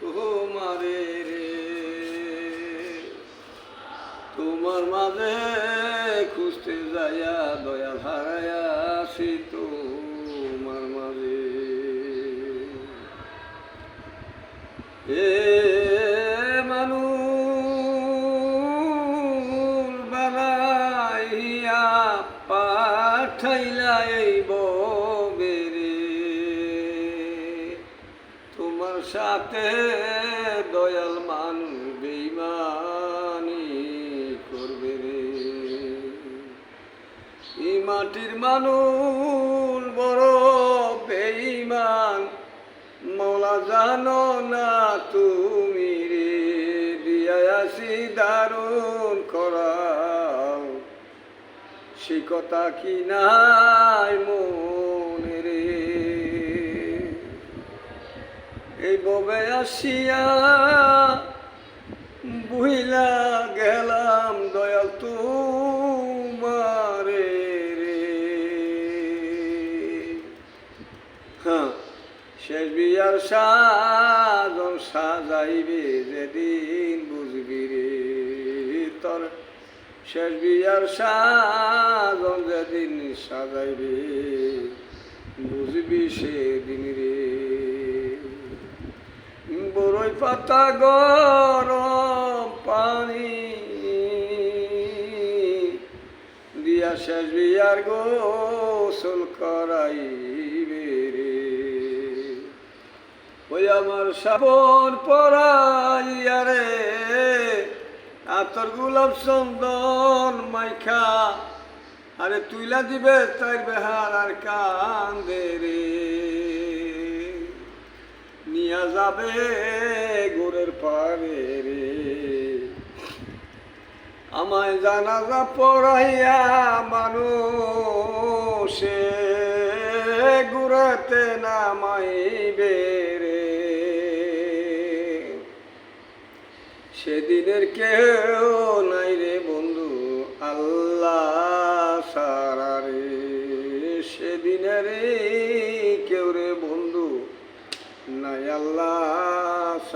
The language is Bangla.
তোমারে রে। তোমার মাঝে খুঁজতে যাইয়া দয়াল হারাইয়া আসি তোমার মাঝে। এ মানুষ বানাইয়া পাঠাইলা এই বেরে সাথে দয়াল মানুষ বেইমানি করবে রে। এই মাটির মানুষ বড় বেইমান মৌলা জানো না তুমি রে দিয়াছি দারুণ করাও। সে কথা কি নাই মনে এই ববে আসিয়া বুহিলা গেলাম দয়াল তোমারে হ্যাঁ শেষ বিয়ার সাজন সাজাইবে যেদিন বুঝবি রে তোর। শেষ বিয়ার সাজন যেদিন সাজাইবে বুঝবি সেদিন রে পাতা গরম পানি দিয়া শেষ বিয়ার গোসল করাইবে রে। ওই আমার সাবন পরাইয়া আতর গোলাপ চন্দন মাইখা, আরে তুইলা দিবে তাই বেহার আর কান্দে রে। নিয়া যাবে গোরের পারে রে। আমায় জানাজা পড়াইয়া মানুষে গুড়াতে নামাইবে রে। সেদিনের কেউ নাই রে বন্ধু, আল্লাহ সারা রে। সেদিনের আল্লাহ